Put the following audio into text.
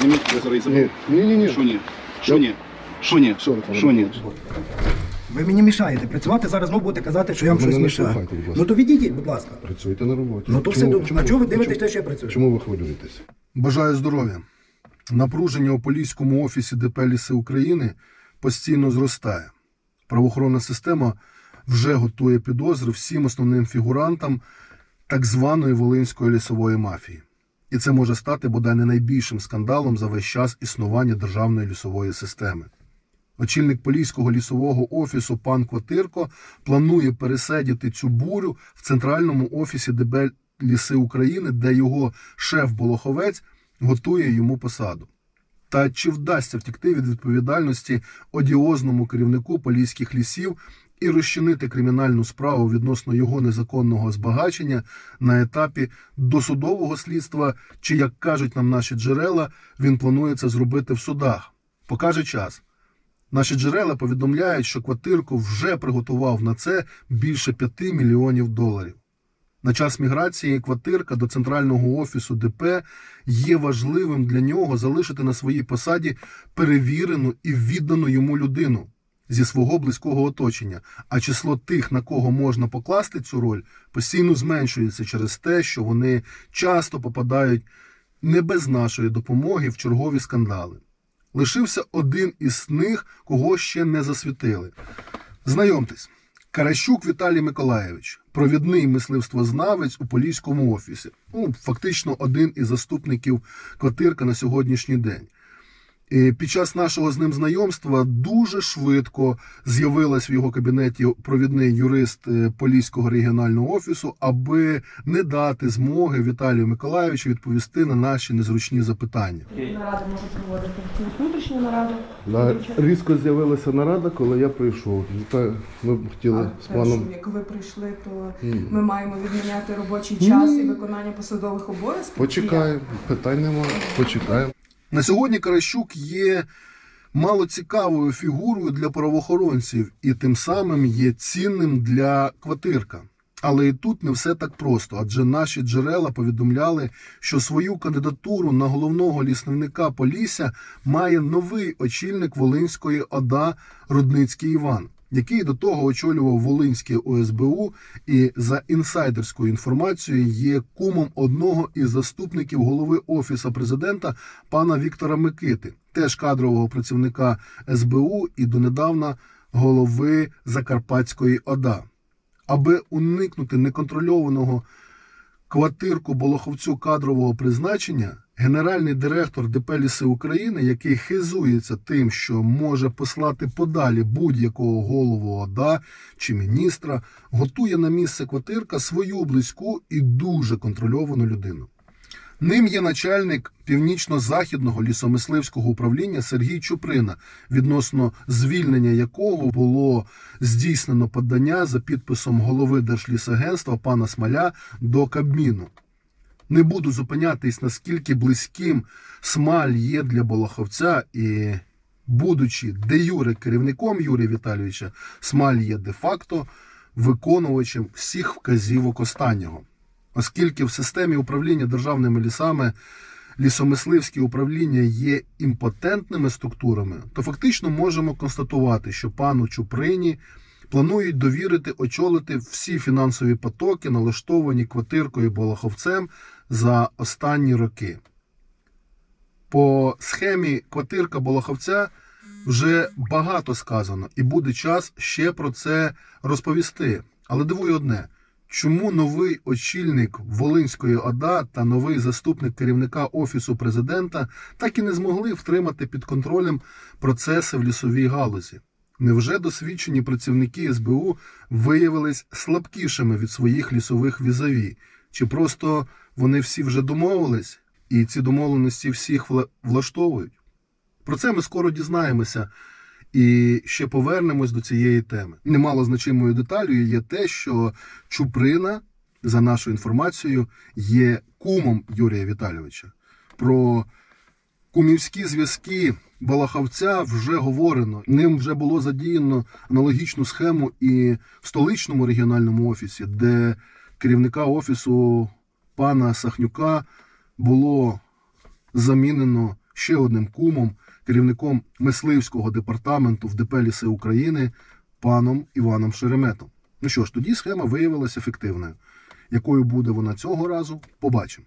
зніміть, я зараз її. Ні, ні, ні. Що ні? Що ні? Що ні? Що ви там Що ні? робите? Ви мені мішаєте працювати, зараз знову будете казати, що я вам щось не мішаю. штовхайте, будь ласка. Ну то відійдіть, будь ласка. Працюйте на роботі. Ну то все Чому- добре. чому А чого ви дивитесь те, що я працюю? Чому ви хвилюєтесь? Бажаю здоров'я. Напруження у Поліському офісі ДП «Ліси України постійно зростає. Правоохоронна система вже готує підозри всім основним фігурантам так званої Волинської лісової мафії. І це може стати бодай не найбільшим скандалом за весь час існування державної лісової системи. Очільник Поліського лісового офісу пан Кватирко планує пересидіти цю бурю в центральному офісі ДБ Ліси України, де його шеф Болоховець готує йому посаду. Та чи вдасться втекти від відповідальності одіозному керівнику поліських лісів і розчинити кримінальну справу відносно його незаконного збагачення на етапі досудового слідства, чи як кажуть нам наші джерела, він планує це зробити в судах? Покаже час. Наші джерела повідомляють, що Квартирко вже приготував на це більше 5 мільйонів доларів. На час міграції квартирка до центрального офісу ДП є важливим для нього залишити на своїй посаді перевірену і віддану йому людину зі свого близького оточення. А число тих, на кого можна покласти цю роль, постійно зменшується через те, що вони часто попадають не без нашої допомоги в чергові скандали. Лишився один із них, кого ще не засвітили. Знайомтесь, Каращук Віталій Миколаєвич, провідний мисливствознавець у поліському офісі. Ну, фактично один із заступників квартирка на сьогоднішній день. Під час нашого з ним знайомства дуже швидко з'явилась в його кабінеті провідний юрист е, Поліського регіонального офісу, аби не дати змоги Віталію Миколаєвичу відповісти на наші незручні запитання. Наради можу проводити. Якісь внутрішні наради. Да, різко з'явилася нарада, коли я прийшов. Та Ми б хотіли з паном. Як ви прийшли, то ми маємо відміняти робочий час і виконання посадових обов'язків. Почекаємо, питань немає, почекаємо. На сьогодні Каращук є малоцікавою фігурою для правоохоронців і тим самим є цінним для квартирка. Але і тут не все так просто, адже наші джерела повідомляли, що свою кандидатуру на головного лісівника Полісся має новий очільник Волинської ОДА Рудницький Іван, який до того очолював Волинське ОСБУ і за інсайдерською інформацією є кумом одного із заступників голови офісу президента пана Віктора Микити, теж кадрового працівника СБУ і донедавна голови Закарпатської ОДА. Аби уникнути неконтрольованого квартирку Болоховцю кадрового призначення, генеральний директор ДП «Ліси України, який хизується тим, що може послати подалі будь-якого голову ОДА чи міністра, готує на місце квартирка свою близьку і дуже контрольовану людину. Ним є начальник північно-західного лісомисливського управління Сергій Чуприна, відносно звільнення якого було здійснено подання за підписом голови Держлісагентства пана Смоля до Кабміну. Не буду зупинятись, наскільки близьким Смаль є для Болоховця і, будучи де юре керівником Юрія Віталійовича, Смаль є де-факто виконувачем всіх вказівок останнього. Оскільки в системі управління державними лісами лісомисливські управління є імпотентними структурами, то фактично можемо констатувати, що пану Чуприні планують довірити очолити всі фінансові потоки, налаштовані квартиркою Болоховцем за останні роки. По схемі квартирка Болоховця вже багато сказано, і буде час ще про це розповісти. Але дивує одне. Чому новий очільник Волинської ОДА та новий заступник керівника Офісу президента так і не змогли втримати під контролем процеси в лісовій галузі? Невже досвідчені працівники СБУ виявились слабкішими від своїх лісових візаві? Чи просто вони всі вже домовились, і ці домовленості всіх влаштовують? Про це ми скоро дізнаємося і ще повернемось до цієї теми. Немало значимою деталю є те, що Чуприна, за нашою інформацією, є кумом Юрія Віталійовича. Про кумівські зв'язки Балаховця вже говорено. Ним вже було задіяно аналогічну схему і в столичному регіональному офісі, де керівника офісу пана Сахнюка було замінено ще одним кумом, керівником мисливського департаменту в ДП Ліси України паном Іваном Шереметом. Ну що ж, тоді схема виявилася ефективною. Якою буде вона цього разу, побачимо.